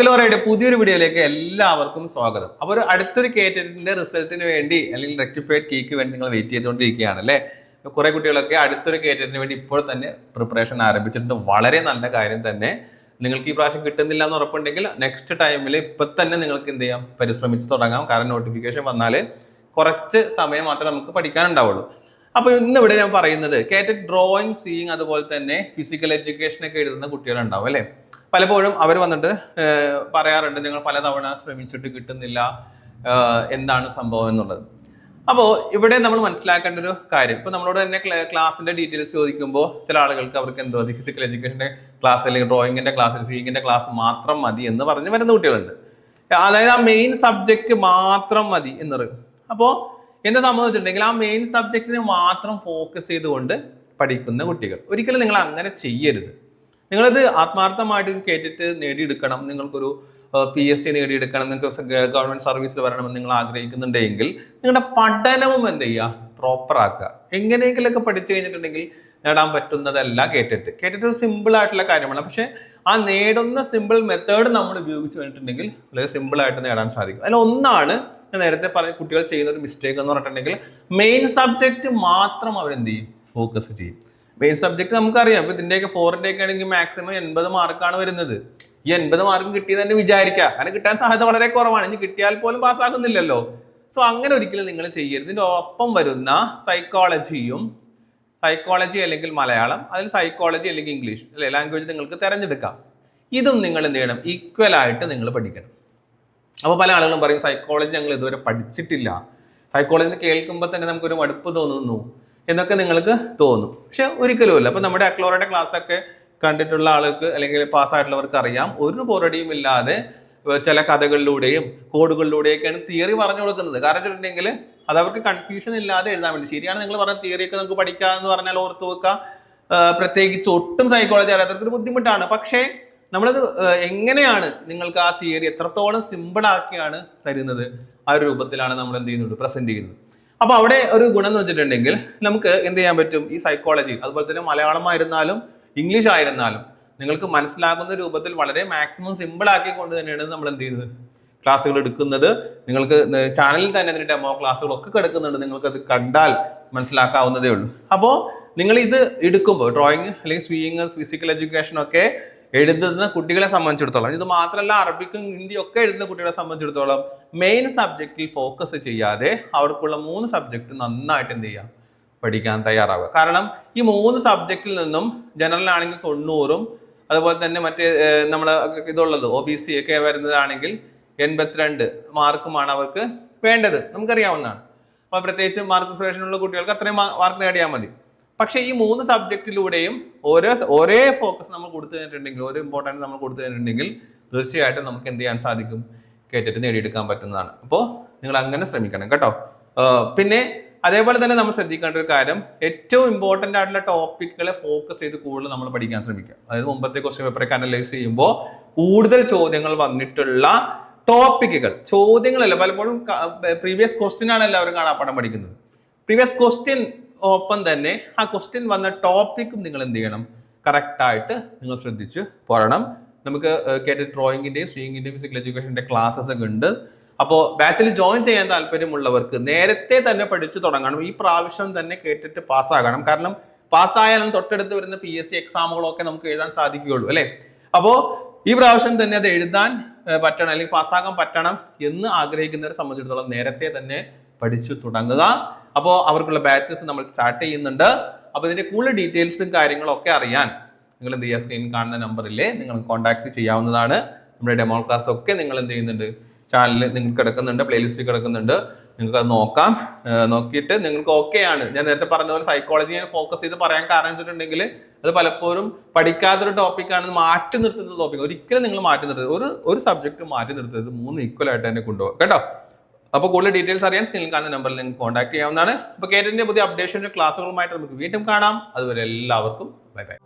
അക്കലോറയുടെ പുതിയൊരു വീഡിയോയിലേക്ക് എല്ലാവർക്കും സ്വാഗതം. അപ്പോൾ ഒരു അടുത്തൊരു കേറ്ററ്റിന്റെ റിസൾട്ടിന് വേണ്ടി അല്ലെങ്കിൽ റെക്ടിഫൈഡ് കീക്ക് വേണ്ടി നിങ്ങൾ വെയിറ്റ് ചെയ്തുകൊണ്ടിരിക്കുകയാണ് അല്ലേ? കുറെ കുട്ടികളൊക്കെ അടുത്തൊരു കേറ്ററ്റിന് വേണ്ടി ഇപ്പോൾ തന്നെ പ്രിപ്പറേഷൻ ആരംഭിച്ചിട്ടുണ്ട്. വളരെ നല്ല കാര്യം തന്നെ. നിങ്ങൾക്ക് ഈ പ്രാവശ്യം കിട്ടുന്നില്ല എന്ന് ഉറപ്പുണ്ടെങ്കിൽ നെക്സ്റ്റ് ടൈമിൽ ഇപ്പൊ തന്നെ നിങ്ങൾക്ക് എന്ത് ചെയ്യാം? പരിശ്രമിച്ച് തുടങ്ങാം. കാരണം നോട്ടിഫിക്കേഷൻ വന്നാൽ കുറച്ച് സമയം മാത്രമേ നമുക്ക് പഠിക്കാനുണ്ടാവുള്ളൂ. അപ്പോൾ ഇന്ന് ഇവിടെ ഞാൻ പറയുന്നത് കേറ്റഡ് ഡ്രോയിങ് സീയിങ് അതുപോലെ തന്നെ ഫിസിക്കൽ എഡ്യൂക്കേഷൻ ഒക്കെ എഴുതുന്ന കുട്ടികളുണ്ടാവും അല്ലേ? പലപ്പോഴും അവർ വന്നിട്ട് പറയാറുണ്ട് ഞങ്ങൾ പലതവണ ശ്രമിച്ചിട്ട് കിട്ടുന്നില്ല എന്താണ് സംഭവം എന്നുള്ളത്. അപ്പോൾ ഇവിടെ നമ്മൾ മനസ്സിലാക്കേണ്ട ഒരു കാര്യം ഇപ്പോൾ നമ്മളോട് തന്നെ ക്ലാസ്സിന്റെ ഡീറ്റെയിൽസ് ചോദിക്കുമ്പോൾ ചില ആളുകൾക്ക് അവർക്ക് എന്തോ മതി ഫിസിക്കൽ എഡ്യൂക്കേഷന്റെ ക്ലാസ് അല്ലെങ്കിൽ ഡ്രോയിങ്ങിന്റെ ക്ലാസ് സീയിങ്ങിന്റെ ക്ലാസ് മാത്രം മതി എന്ന് പറഞ്ഞ് വരുന്ന കുട്ടികളുണ്ട്. അതായത് ആ മെയിൻ സബ്ജക്റ്റ് മാത്രം മതി എന്ന് പറയും അപ്പോൾ എന്താ സംഭവിച്ചിട്ടുണ്ടെങ്കിൽ ആ മെയിൻ സബ്ജക്റ്റിനെ മാത്രം ഫോക്കസ് ചെയ്തുകൊണ്ട് പഠിക്കുന്ന കുട്ടികൾ. ഒരിക്കലും നിങ്ങൾ അങ്ങനെ ചെയ്യരുത്. നിങ്ങളത് ആത്മാർത്ഥമായിട്ട് കേട്ടിട്ട് നേടിയെടുക്കണം. നിങ്ങൾക്കൊരു പി എസ് സി നേടിയെടുക്കണം. നിങ്ങൾക്ക് ഗവൺമെന്റ് സർവീസിൽ വരണമെന്ന് നിങ്ങൾ ആഗ്രഹിക്കുന്നുണ്ടെങ്കിൽ നിങ്ങളുടെ പഠനവും എന്ത് ചെയ്യുക? പ്രോപ്പർ ആക്കുക. എങ്ങനെയെങ്കിലൊക്കെ പഠിച്ചു കഴിഞ്ഞിട്ടുണ്ടെങ്കിൽ നേടാൻ പറ്റുന്നതല്ല കേട്ടിട്ട്. കേട്ടിട്ട് ഒരു സിമ്പിൾ ആയിട്ടുള്ള കാര്യമാണ്. പക്ഷെ ആ നേടുന്ന സിമ്പിൾ മെത്തേഡ് നമ്മൾ ഉപയോഗിച്ച് കഴിഞ്ഞിട്ടുണ്ടെങ്കിൽ വളരെ സിമ്പിൾ ആയിട്ട് നേടാൻ സാധിക്കും. അതിൽ ഒന്നാണ് ഞാൻ നേരത്തെ പറഞ്ഞ കുട്ടികൾ ചെയ്യുന്ന ഒരു മിസ്റ്റേക്ക് എന്ന് പറഞ്ഞിട്ടുണ്ടെങ്കിൽ മെയിൻ സബ്ജക്റ്റ് മാത്രം അവരെന്ത് ചെയ്യും? ഫോക്കസ് ചെയ്യും. മെയിൻ സബ്ജക്ട് നമുക്കറിയാം. ഇപ്പൊ ഇതിന്റെയൊക്കെ ഫോറിന്റെ ഒക്കെ ആണെങ്കിൽ മാക്സിമം എൺപത് മാർക്കാണ് വരുന്നത്. ഈ എൺപത് മാർക്ക് കിട്ടിയത് തന്നെ വിചാരിക്കുക. അങ്ങനെ കിട്ടാൻ സാധ്യത വളരെ കുറവാണ്. ഇനി കിട്ടിയാൽ പോലും പാസ്സാകുന്നില്ലല്ലോ സോ അങ്ങനെ ഒരിക്കലും നിങ്ങൾ ചെയ്യരുത്. ഇതിന്റെ ഒപ്പം വരുന്ന സൈക്കോളജിയും സൈക്കോളജി അല്ലെങ്കിൽ മലയാളം അതിൽ സൈക്കോളജി അല്ലെങ്കിൽ ഇംഗ്ലീഷ് അല്ലെ ലാംഗ്വേജ് നിങ്ങൾക്ക് തിരഞ്ഞെടുക്കാം. ഇതും നിങ്ങൾ എന്ത് ചെയ്യണം? ഈക്വൽ ആയിട്ട് നിങ്ങൾ പഠിക്കണം. അപ്പോൾ പല ആളുകളും പറയും സൈക്കോളജി ഞങ്ങൾ ഇതുവരെ പഠിച്ചിട്ടില്ല. സൈക്കോളജി കേൾക്കുമ്പോൾ തന്നെ നമുക്കൊരു മടുപ്പ് തോന്നുന്നു. എന്നൊക്കെ നിങ്ങൾക്ക് തോന്നും. പക്ഷെ ഒരിക്കലുമില്ല അപ്പൊ നമ്മുടെ അക്ലോറയുടെ ക്ലാസ് ഒക്കെ കണ്ടിട്ടുള്ള ആൾക്ക് അല്ലെങ്കിൽ പാസ്സായിട്ടുള്ളവർക്ക് അറിയാം. ഒരു പൊറടിയും ഇല്ലാതെ ചില കഥകളിലൂടെയും കോഡുകളിലൂടെയൊക്കെയാണ് തിയറി പറഞ്ഞു കൊടുക്കുന്നത്. കാരണം വെച്ചിട്ടുണ്ടെങ്കിൽ അത് അവർക്ക് കൺഫ്യൂഷൻ ഇല്ലാതെ എഴുതാൻ വേണ്ടി. ശരിയാണ് നിങ്ങൾ പറഞ്ഞ തിയറിയൊക്കെ നമുക്ക് പഠിക്കാം എന്ന് പറഞ്ഞാൽ ഓർത്ത് വെക്കുക. പ്രത്യേകിച്ച് ഒട്ടും സൈക്കോളജി അറിയാത്തവർക്ക് ഒരു ബുദ്ധിമുട്ടാണ്. പക്ഷേ നമ്മളത് എങ്ങനെയാണ് നിങ്ങൾക്ക് ആ തിയറി എത്രത്തോളം സിമ്പിൾ ആക്കിയാണ് തരുന്നത്? ആ ഒരു രൂപത്തിലാണ് നമ്മൾ എന്ത് ചെയ്യുന്നത്? പ്രസന്റ് ചെയ്യുന്നത്. അപ്പൊ അവിടെ ഒരു ഗുണം എന്ന് വെച്ചിട്ടുണ്ടെങ്കിൽ നമുക്ക് എന്ത് ചെയ്യാൻ പറ്റും? ഈ സൈക്കോളജി അതുപോലെ തന്നെ മലയാളമായിരുന്നാലും ഇംഗ്ലീഷ് ആയിരുന്നാലും നിങ്ങൾക്ക് മനസ്സിലാകുന്ന രൂപത്തിൽ വളരെ മാക്സിമം സിമ്പിൾ ആക്കിക്കൊണ്ട് തന്നെയാണ് നമ്മൾ എന്ത് ചെയ്യുന്നത്? ക്ലാസ്സുകൾ എടുക്കുന്നത്. നിങ്ങൾക്ക് ചാനലിൽ തന്നെ അതിന് ഡെമോ ക്ലാസ്സുകളൊക്കെ കിടക്കുന്നുണ്ട്. നിങ്ങൾക്ക് അത് കണ്ടാൽ മനസ്സിലാക്കാവുന്നതേ ഉള്ളൂ. അപ്പോൾ നിങ്ങൾ ഇത് എടുക്കുമ്പോൾ ഡ്രോയിങ് അല്ലെങ്കിൽ സ്വീയിങ് ഫിസിക്കൽ എഡ്യൂക്കേഷൻ ഒക്കെ എഴുതുന്ന കുട്ടികളെ സംബന്ധിച്ചിടത്തോളം ഇത് മാത്രമല്ല അറബിക്കും ഹിന്ദിയും ഒക്കെ എഴുതുന്ന കുട്ടികളെ സംബന്ധിച്ചിടത്തോളം മെയിൻ സബ്ജക്റ്റിൽ ഫോക്കസ് ചെയ്യാതെ അവർക്കുള്ള മൂന്ന് സബ്ജക്റ്റ് നന്നായിട്ട് എന്ത് ചെയ്യാം? പഠിക്കാൻ തയ്യാറാവുക. കാരണം ഈ മൂന്ന് സബ്ജക്റ്റിൽ നിന്നും ജനറൽ ആണെങ്കിൽ തൊണ്ണൂറും അതുപോലെ തന്നെ മറ്റേ നമ്മൾ ഇതുള്ളത് ഒ ബി സി ഒക്കെ വരുന്നതാണെങ്കിൽ എൺപത്തിരണ്ട് മാർക്കുമാണ് അവർക്ക് വേണ്ടത്. നമുക്കറിയാവുന്നതാണ്. അപ്പോൾ പ്രത്യേകിച്ച് മാർക്ക് സുരേഷനുള്ള കുട്ടികൾക്ക് അത്രയും മാർക്ക് നേടിയാൽ മതി. പക്ഷേ ഈ മൂന്ന് സബ്ജക്റ്റിലൂടെയും ഓരോ ഒരേ ഫോക്കസ് നമ്മൾ കൊടുത്തു കഴിഞ്ഞിട്ടുണ്ടെങ്കിൽ ഓരോ ഇമ്പോർട്ടൻസ് നമ്മൾ കൊടുത്തു കഴിഞ്ഞിട്ടുണ്ടെങ്കിൽ തീർച്ചയായിട്ടും നമുക്ക് എന്ത് ചെയ്യാൻ സാധിക്കും? കേട്ടിട്ട് നേടിയെടുക്കാൻ പറ്റുന്നതാണ്. അപ്പോൾ നിങ്ങൾ അങ്ങനെ ശ്രമിക്കണം കേട്ടോ. പിന്നെ അതേപോലെ തന്നെ നമ്മൾ ശ്രദ്ധിക്കേണ്ട ഒരു കാര്യം ഏറ്റവും ഇമ്പോർട്ടന്റ് ആയിട്ടുള്ള ടോപ്പിക്കുകളെ ഫോക്കസ് ചെയ്ത് കൂടുതൽ നമ്മൾ പഠിക്കാൻ ശ്രമിക്കുക. അതായത് മുമ്പത്തെ ക്വസ്റ്റ്യൻ പേപ്പറൊക്കെ അനലൈസ് ചെയ്യുമ്പോൾ കൂടുതൽ ചോദ്യങ്ങൾ വന്നിട്ടുള്ള ടോപ്പിക്കുകൾ ചോദ്യങ്ങളല്ല പലപ്പോഴും പ്രീവിയസ് ക്വസ്റ്റ്യൻ ആണ് എല്ലാവരും കാണാപ്പാടം പഠിക്കുന്നത്. പ്രീവിയസ് ക്വസ്റ്റ്യൻ ഒപ്പം തന്നെ ആ ക്വസ്റ്റ്യൻ വന്ന ടോപ്പിക്കും നിങ്ങൾ എന്ത് ചെയ്യണം? കറക്റ്റായിട്ട് നിങ്ങൾ ശ്രദ്ധിച്ച് പോരണം. നമുക്ക് കേട്ട ഡ്രോയിങ്ങിന്റെയും സ്വിങ്ങിന്റെയും ഫിസിക്കൽ എഡ്യൂക്കേഷന്റെ ക്ലാസ്സസ് ഒക്കെ ഉണ്ട്. അപ്പോൾ ബാച്ചിൽ ജോയിൻ ചെയ്യാൻ താല്പര്യമുള്ളവർക്ക് നേരത്തെ തന്നെ പഠിച്ചു തുടങ്ങണം. ഈ പ്രാവശ്യം തന്നെ കേട്ടിട്ട് പാസ്സാകണം. കാരണം പാസ്സായാലും തൊട്ടടുത്ത് വരുന്ന പി എസ് സി എക്സാമുകളൊക്കെ നമുക്ക് എഴുതാൻ സാധിക്കുകയുള്ളൂ അല്ലേ? അപ്പോൾ ഈ പ്രാവശ്യം തന്നെ അത് എഴുതാൻ പറ്റണം അല്ലെങ്കിൽ പാസ്സാകാൻ പറ്റണം എന്ന് ആഗ്രഹിക്കുന്നവരെ സംബന്ധിച്ചിടത്തോളം നേരത്തെ തന്നെ പഠിച്ചു തുടങ്ങുക. അപ്പോൾ അവർക്കുള്ള ബാച്ചസ് നമ്മൾ സ്റ്റാർട്ട് ചെയ്യുന്നുണ്ട്. അപ്പോൾ ഇതിന്റെ കൂടുതൽ ഡീറ്റെയിൽസും കാര്യങ്ങളും ഒക്കെ അറിയാൻ നിങ്ങൾ എന്ത് ചെയ്യുക? സ്ക്രീനിൽ കാണുന്ന നമ്പറിൽ നിങ്ങൾ കോൺടാക്ട് ചെയ്യാവുന്നതാണ്. നമ്മുടെ ഡെമോ ക്ലാസ് ഒക്കെ നിങ്ങൾ എന്ത് ചെയ്യുന്നുണ്ട്? ചാനലിൽ നിങ്ങൾ കിടക്കുന്നുണ്ട് പ്ലേലിസ്റ്റിൽ കിടക്കുന്നുണ്ട്. നിങ്ങൾക്ക് അത് നോക്കാം. നോക്കിയിട്ട് നിങ്ങൾക്ക് ഓക്കെ ആണ്. ഞാൻ നേരത്തെ പറഞ്ഞ പോലെ സൈക്കോളജി ഞാൻ ഫോക്കസ് ചെയ്ത് പറയാൻ കാരണം വെച്ചിട്ടുണ്ടെങ്കിൽ അത് പലപ്പോഴും പഠിക്കാത്തൊരു ടോപ്പിക്കാണ് മാറ്റി നിർത്തുന്ന ടോപ്പിക് ഒരിക്കലും നിങ്ങൾ മാറ്റി നിർത്തരുത്. ഒരു ഒരു സബ്ജക്റ്റ് മാറ്റി നിർത്തരുത്. മൂന്ന് ഈക്വൽ ആയിട്ട് തന്നെ കൊണ്ടുപോകും കേട്ടോ? അപ്പോൾ കൂടുതൽ ഡീറ്റെയിൽസ് അറിയാൻ സ്ക്രീനിൽ കാണുന്ന നമ്പറിൽ നിങ്ങൾക്ക് കോൺടാക്ട് ചെയ്യാവുന്നതാണ്. അപ്പോൾ കേരളത്തിന്റെ പുതിയ അപ്ഡേഷന്റെ ക്ലാസ്സുകളുമായിട്ട് നമുക്ക് വീണ്ടും കാണാം. അതുവരെ എല്ലാവർക്കും ബൈ ബൈ